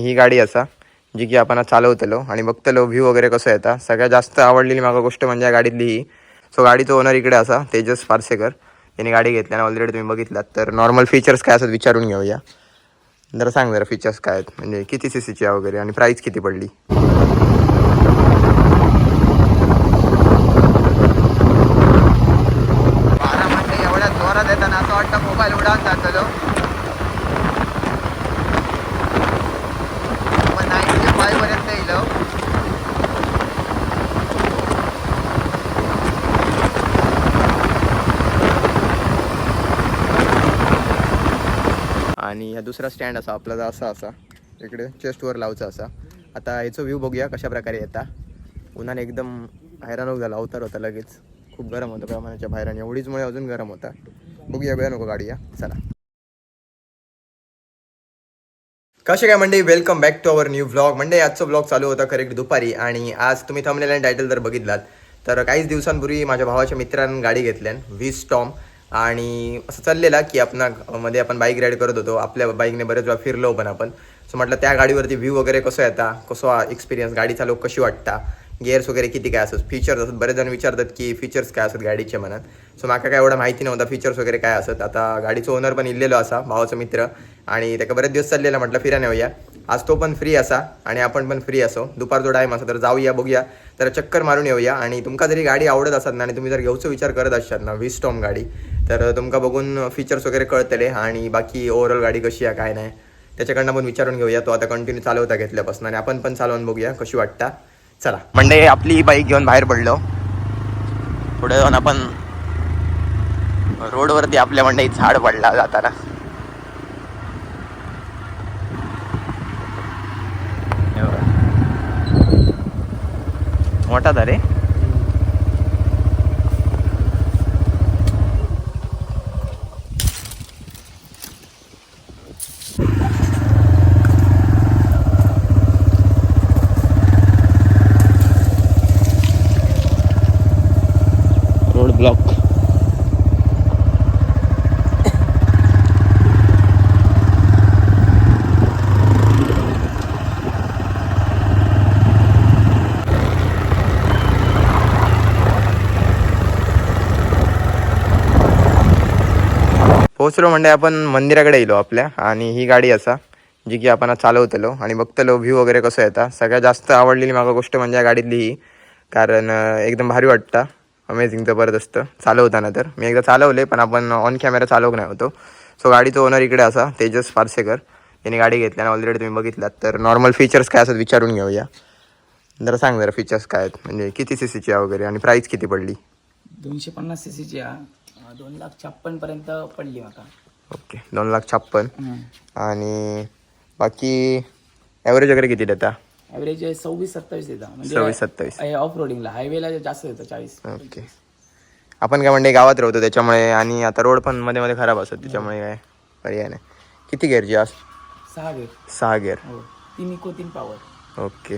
ही गाडी असा जी की आपण आज चालवतलो आणि बघतलो व्ह्यू वगैरे कसं येता सगळ्यात जास्त आवडलेली मागा गोष्ट म्हणजे गाडीतली ही. सो गाडीचं ओनर इकडे असा तेजस फारसेकर त्यांनी गाडी घेतली आणि ऑलरेडी तुम्ही बघितलात. तर नॉर्मल फीचर्स काय असतात विचारून घेऊया. जरा सांग जरा फीचर्स काय आहेत. म्हणजे किती सी सीची आहे वगैरे आणि प्राईस किती पडली बारा म्हणजे एवढ्या जोरात येताना असं वाटतं मोबाईल उडान जातलो पण नाईनटी फाय पर्यंत येईल आणि हा दुसरा स्टँड असा आपला असा असा इकडे चेस्टवर लावचा असा. आता याचं व्ह्यू बघूया कशा प्रकारे येता. उन्हाने एकदम हैराण होऊ झाला अवतार होता लगेच. खूप गरम होतं प्रमाणाच्या बाहेर आणि एवढीचमुळे अजून गरम होता. बघूया बघा नको गाडी या चला. कसे काय म्हणजे welcome back to our new vlog म्हणजे आजचं ब्लॉग चालू होता करेक्ट दुपारी आणि आज तुम्ही थांबलेला आणि टायटल जर बघितलात तर काहीच दिवसांपूर्वी माझ्या भावाच्या मित्रांनी गाडी घेतल्यान व्ही स्टॉम आणि असं चाललेला की आपण मध्ये आपण बाईक राईड करत होतो. आपल्या बाईकने बरेच वेळा फिरलो पण आपण. सो म्हटलं त्या गाडीवरती व्ह्यू वगैरे कसं येता? कसं एक्सपिरियन्स गाडी चालव कशी वाटता? गिअर्स वगैरे किती काय असतात? फीचर्स असतात. बरेच जण विचारतात की फीचर्स काय असतात गाडीचे म्हणत. सो माका काय एवढं माहिती नव्हता फीचर्स वगैरे काय असत आता गाडीचं ओनर पण इल्लेलो असा भावाचा मित्र. आणि त्याका बरेच दिवस चाललेला म्हटलं फिरायला येऊया. आज तो पण फ्री असा आणि आपण पण फ्री असो. दुपारचा टाईम असा तर जाऊया बघूया. तर चक्कर मारून येऊया. आणि तुमका जरी गाडी आवडत असत ना आणि तुम्ही जर घेऊचा विचार करत असतात ना वी स्टॉम गाडी तर तुमका बघून फीचर्स वगैरे कळतले आणि बाकी ओव्हरऑल गाडी कशी आहे काय नाही त्याच्याकडनं पण विचारून घेऊया. तो आता कंटिन्यू चालवता घेतल्यापासून आणि आपण पण चालवून बघूया कशी वाटता. चला. म्हणजे आपली बाईक घेऊन बाहेर पडलो. पुढे जाऊन आपण रोडवरती आपल्या मंडई झाड पडला जाताना. मोठा झाले रोड ब्लॉक पोहोचलो म्हणजे आपण मंदिराकडे येलो आपल्या आणि ही गाडी असा जी की आपण चालवतलो आणि बघतलो व्ह्यू वगैरे कसं येता सगळ्यात जास्त आवडलेली मागा गोष्ट म्हणजे या गाडीतली ही कारण एकदम भारी वाटतं. अमेझिंग जबरदस्त. चालवताना तर. मी एकदा चालवले पण आपण ऑन कॅमेरा चालवक नाही होतो. सो गाडीचं ओनर इकडे असा तेजस पारसेकर यांनी गाडी घेतली आणि ऑलरेडी तुम्ही बघितलात. तर नॉर्मल फीचर्स काय असतात विचारून घेऊया. जरा सांग जरा फीचर्स काय आहेत. म्हणजे किती सी सीची आहे वगैरे आणि प्राईस किती पडली? दोनशे पन्नास सी सीची दोन लाख छप्पन पर्यंत पडली माका. ओके दोन लाख छप्पन. आणि बाकी ॲव्हरेज वगैरे किती देता? ॲव्हरेज सव्वीस सत्तावीस देता. म्हणजे सव्वीस सत्तावीस. ऑफ रोडिंगला हायवेला जास्त देतं चाळीस. ओके. आपण काय म्हणजे गावात राहतो त्याच्यामुळे आणि आता रोड पण मध्ये मध्ये खराब असत त्याच्यामुळे काय पर्याय नाही. किती गेअरची आज? सहा गेट सहा गेअर हो तीन इको तीन पॉवर ओके.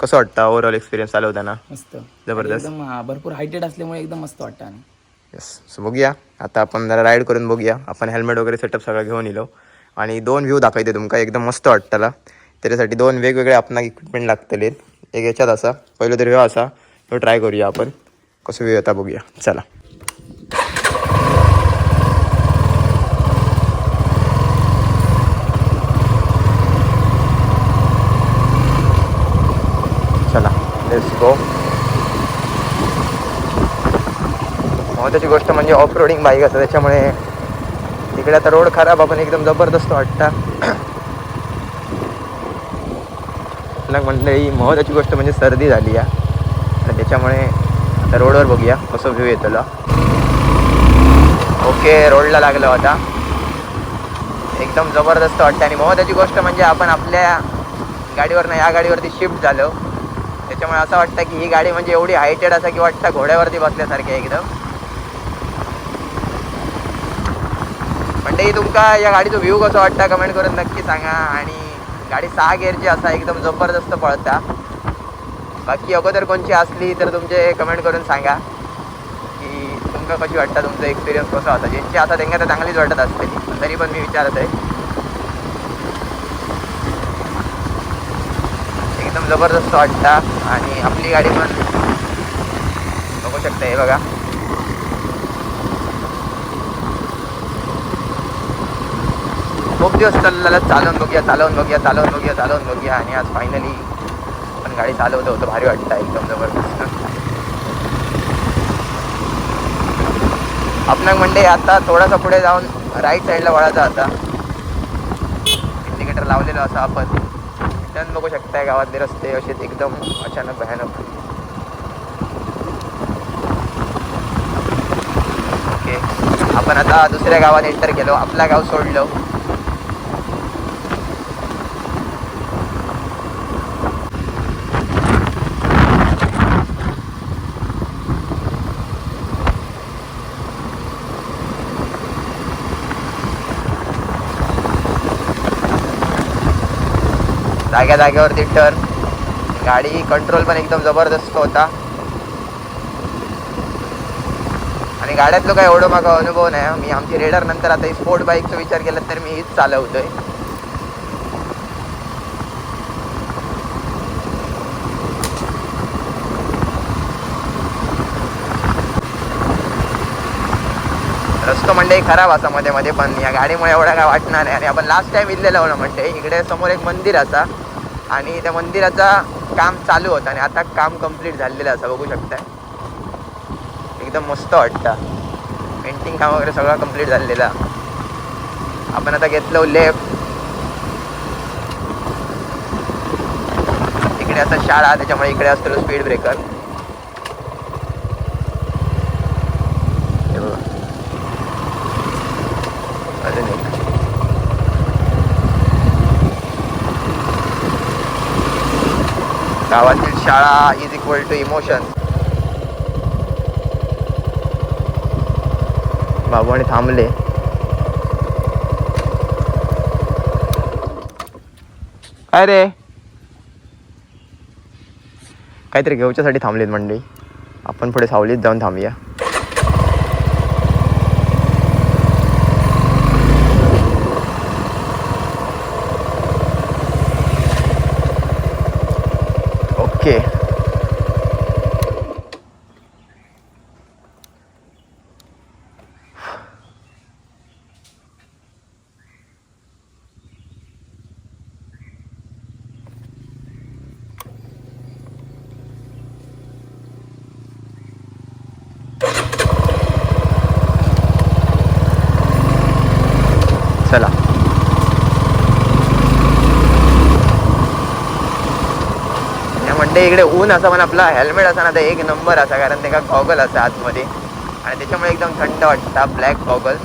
कसं वाटतं ओव्हरऑल एक्सपिरियन्स चालवताना? मस्त. जबरदस्त. हा, भरपूर हायटेड असल्यामुळे एकदम मस्त वाटतं आणि येस सो बघूया. आता आपण जरा राईड करून बघूया. आपण हेल्मेट वगैरे सेटअप सगळं घेऊन येलो. आणि दोन व्ह्यू दाखवते तुमका. एकदम मस्त वाटताला. त्याच्यासाठी दोन वेगवेगळे आपणाक इक्विपमेंट लागतले. एक याच्यात असा पहिलं तरी व्ह्यू असा. तो ट्राय करूया आपण. कसं व्ह्यू येता बघूया. चला. चला. लेट्स गो महत्वाची गोष्ट म्हणजे ऑफ रोडिंग बाईक असतं. त्याच्यामुळे तिकडे आता रोड खराब आपण एकदम जबरदस्त वाटता. आपल्याला म्हटलं ही महत्वाची गोष्ट म्हणजे सर्दी झाली आहे आणि त्याच्यामुळे आता रोडवर बघूया. कसं व्ह्यू येतला ओके रोडला लागलं आता. एकदम जबरदस्त वाटतं. आणि महत्त्वाची गोष्ट म्हणजे आपण आपल्या गाडीवरनं या गाडीवरती शिफ्ट झालो. त्याच्यामुळे असं वाटतं की ही गाडी म्हणजे एवढी हायटेड असा की वाटतं घोड्यावरती बसल्यासारखी एकदम. म्हणजे तुमका या गाडीचा व्ह्यू कसो वाटता कमेंट करून नक्की सांगा. आणि गाडी सहा गेअरची असा एकदम जबरदस्त पळता. बाकी अगोदर कोणची असली तर तुमचे कमेंट करून सांगा. की तुमका कशी वाटतं तुमचा एक्सपिरियन्स कसा होता? ज्यांची आता त्यांना तर चांगलीच वाटत असते तरी पण मी विचारत आहे. एकदम जबरदस्त वाटता. आणि आपली गाडी पण बघू शकता हे बघा. खूप दिवस चाललेला चालवून बघूया चालवून बघूया चालवून बघूया चालवून बघूया. आणि आज फायनली पण गाडी चालवतो होतं भारी वाटतं एकदम जबरदस्त. आपण म्हणजे आता थोडासा पुढे जाऊन राईट साईडला वळायचा आता. इंडिकेटर लावलेलं असं आपण. रिटर्न बघू शकताय गावातले रस्ते असे एकदम अचानक भयानक. ओके आपण आता दुसऱ्या गावात एंटर केलो आपला गाव सोडलो. जाग्या जाग्यावरती टर्न गाडी कंट्रोल पण एकदम जबरदस्त होता. आणि गाड्यातलं काय एवढं माझा अनुभव नाही मी आमची रेडर नंतर आता स्पोर्ट बाईकचा विचार केला तर मी हीच चालवतोय. रस्तो म्हणजे खराब असा मध्ये मध्ये पण या गाडीमुळे एवढा काय वाटणार नाही. आणि आपण लास्ट टाइम इल्लेलो ना म्हणजे इकडे समोर एक मंदिर असा. आणि त्या मंदिराचा काम चालू होतं आणि आता काम कंप्लीट झालेलं असं बघू शकताय. एकदम मस्त वाटतं. पेंटिंग काम वगैरे सगळं कंप्लीट झालेलं. आपण आता घेतलं लेफ्ट इकडे असं शाळा त्याच्यामुळे इकडे असतो स्पीड ब्रेकर अजून एक. गावातील शाळा इज इक्वल टू इमोशन बाबाने थांबले. काय रे काहीतरी घेऊच्यासाठी थांबलेत मंडळी. आपण पुढे सावलीत जाऊन थांबूया ओके चला. म्हणते इकडे ऊन असा पण आपला हेल्मेट असा ना तर एक नंबर असा कारण ते गॉगल असा आतमध्ये. आणि त्याच्यामुळे एकदम थंड वाटता ब्लॅक गॉगल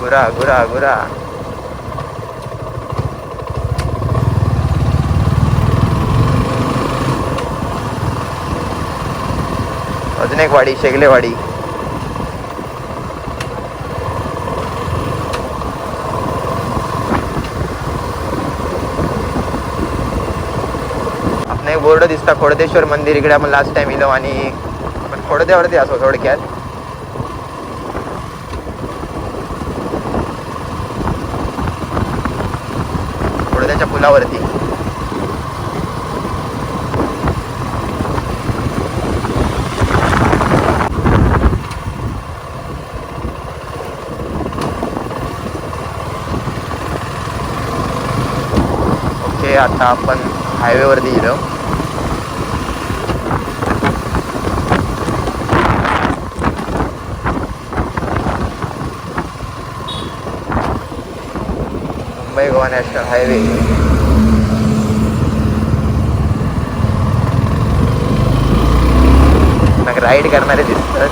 गुरा गुरा गुरा. अजून एक वाडी शेगलेवाडी आपण एक बोर्ड दिसता खोडदेश्वर मंदिर. इकडे आपण लास्ट टाइम इलो आणि आपण खोडद्यावरती असो थोडक्यात. खोडद्याच्या पुलावरती. आता आपण हायवेवरती गेलो. Mumbai Goa national highway. मग राईड करणारे दिसतात.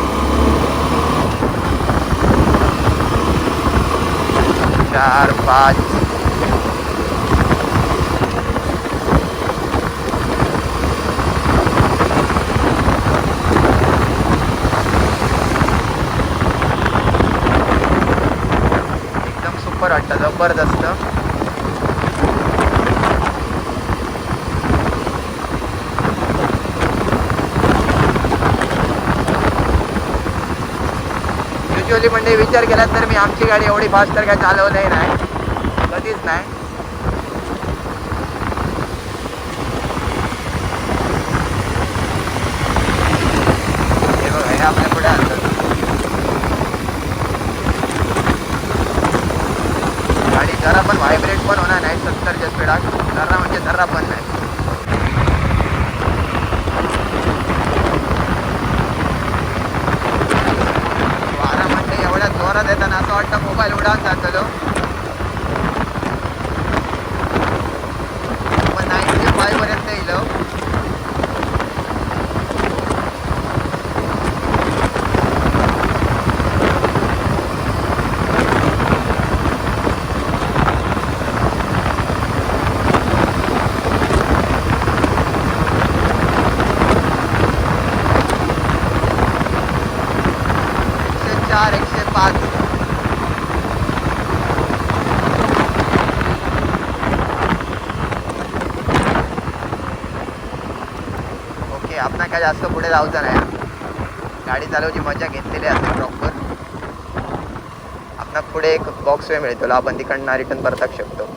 चार पाच एकदम सुपर वाटतं जबरदस्त. युजली म्हणजे म्हणजे विचार केला तर मी आमची गाडी एवढी फास्ट तर काय चालवलंही नाही. कधीच नाही हे बघा हे आपल्या पुढे आणतात गाडी जरा पण व्हायब्रेट पण होणार नाही सत्तरच्या स्पीडात जरा म्हणजे जरा पण नाही वारा म्हणजे एवढ्या जोरात येताना असं वाटतं मोबाईल उडान जातलो पण नाईन्टी फाय पर्यंत येईल एकशे चार एकशे पाच ओके जास्त पुढे जाऊचं नाही गाडी चालवची मजा घेतलेली असते प्रॉपर आपण पुढे एक बॉक्स वे मिळतो. आपण तिकडनं रिटर्न परतक शकतो.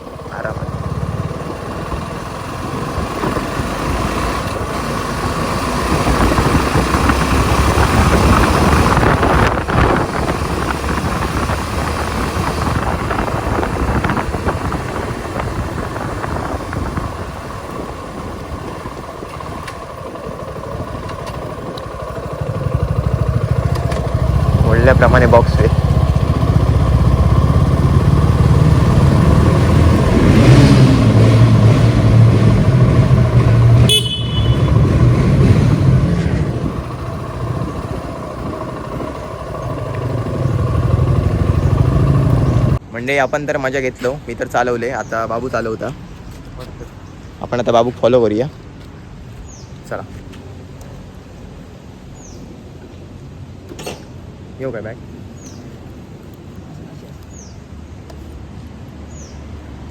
बोलल्याप्रमाणे बॉक्स वे म्हणजे आपण तर मजा घेतलो. मी तर चालवले. आता बाबू चालवता. आपण आता बाबू फॉलो करूया. चला. येऊ काय बाय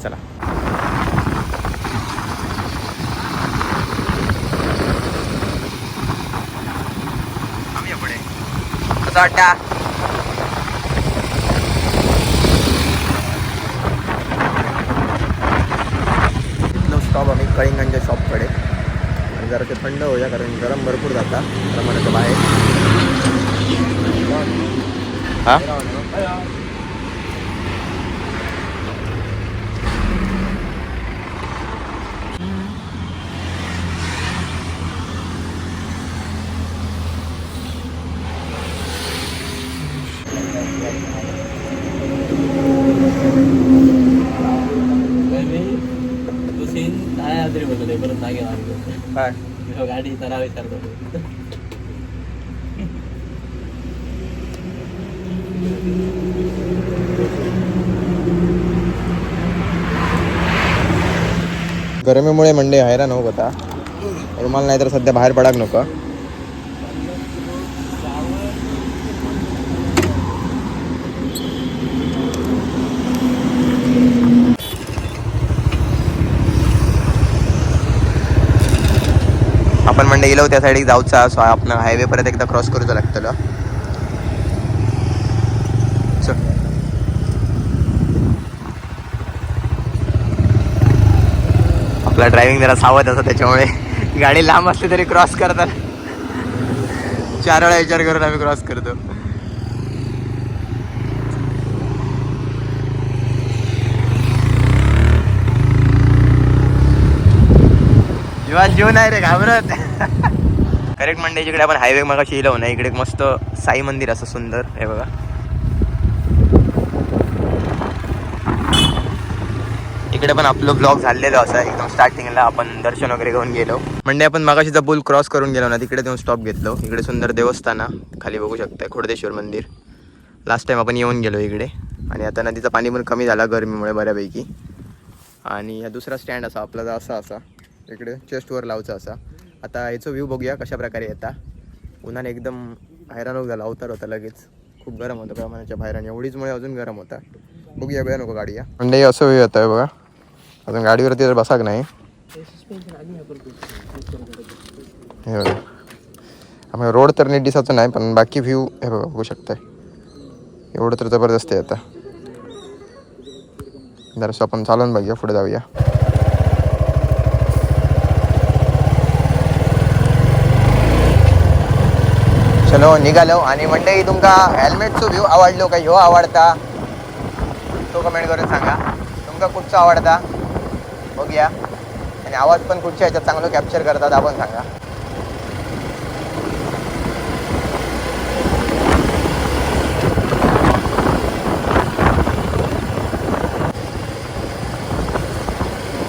चला पुढे कसं वाटता इथलं स्टॉप आम्ही कळिंगांच्या शॉपकडे आणि जरा ते थंड होऊया कारण गरम भरपूर जाता. प्रमाणाच्या बाहेर. हा? तू सीन तरी परत नाही गेला काय? गाडी जरा विचारतो. गरमीमुळे मंडे हैराण होत होता रुमाल नाही तर सध्या बाहेर पडाक नको. आपण मंडे गेलो त्या साईड जाऊचा सो आपण हायवे परत एकदा क्रॉस करूचं लागतलं. आपला ड्रायव्हिंग जरा सावध असं त्याच्यामुळे. गाडी लांब असली तरी क्रॉस करतात. चार वेळा विचार करून आम्ही क्रॉस करतो. जीवात जीव नाही रे घाबरत. करेक्ट म्हणजे जिकडे आपण हायवे मग शिलो ना इकडे एक मस्त साई मंदिर असं सुंदर हे बघा. इकडे पण आपलं ब्लॉग झालेलं असं एकदम स्टार्टिंगला आपण दर्शन वगैरे घेऊन गेलो. म्हणजे आपण मागाशीचा पूल क्रॉस करून गेलो ना तिकडे देऊन स्टॉप घेतलो. इकडे सुंदर देवस्थान खाली बघू शकताय खोडदेश्वर मंदिर. लास्ट टाइम आपण येऊन गेलो इकडे. आणि आता नदीचं पाणी पण कमी झाला गरमीमुळे बऱ्यापैकी. आणि हा दुसरा स्टँड असा आपला असा असा. इकडे चेस्टवर लावचा असा. आता याचं व्ह्यू बघूया कशा प्रकारे येता. उन्हाने एकदम हैराण झाला अवतार होता लगेच. खूप गरम होतं प्रमाणाच्या बाहेर आणि एवढीचमुळे अजून गरम होता. बघूया बघा नको गाडी या म्हणजे असं व्ह्यू येत आहे बघा. अजून गाडीवरती तर बसाक नाही? हे बघा. आम्ही रोड तर नीट दिसायचं नाही पण बाकी व्ह्यू हे बघा बघू शकताय. एवढं तर जबरदस्त आहे आता. जरासं आपण चालून बघूया पुढे जाऊया. चलो निघालो आणि मंडळी तुमका हेल्मेटचो व्ह्यू आवडलो का? ह्यो आवडता? तो कमेंट करून सांगा. तुमका कुठचा आवडता? बघूया. आणि आवाज पण कुठच्या ह्याच्यात चांगलं कॅप्चर करतात आपण सांगा.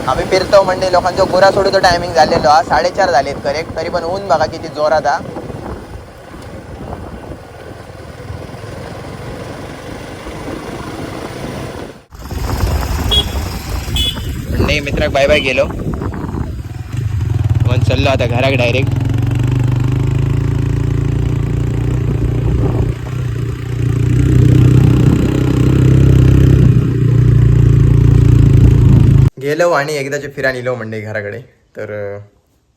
आम्ही फिरतो म्हणजे लोकांचा गोरा सोडूचो टायमिंग झालेलो हा साडेचार झालेत करेक्ट तरी पण ऊन बघा किती जोरात हा. नाही मित्राक बाय बाय गेलो. मग चाललो आता घराक डायरेक्ट गेलो आणि एकदाचे फिरान इलो म्हणजे घराकडे. तर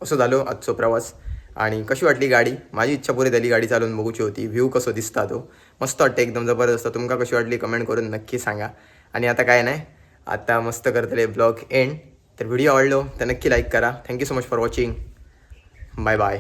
असं झालो आजचो प्रवास. आणि कशी वाटली गाडी? माझी इच्छा पुरी झाली गाडी चालवून बघूची होती. व्ह्यू कसो दिसता तो? मस्त वाटतं एकदम जबरदस्त. तुमका कशी वाटली? कमेंट करून नक्की सांगा. आणि आता काय नाही? आता मस्त करतले ब्लॉग एंड तर व्हिडिओ आवडलो तर नक्की लाईक करा. Thank you so much for watching bye bye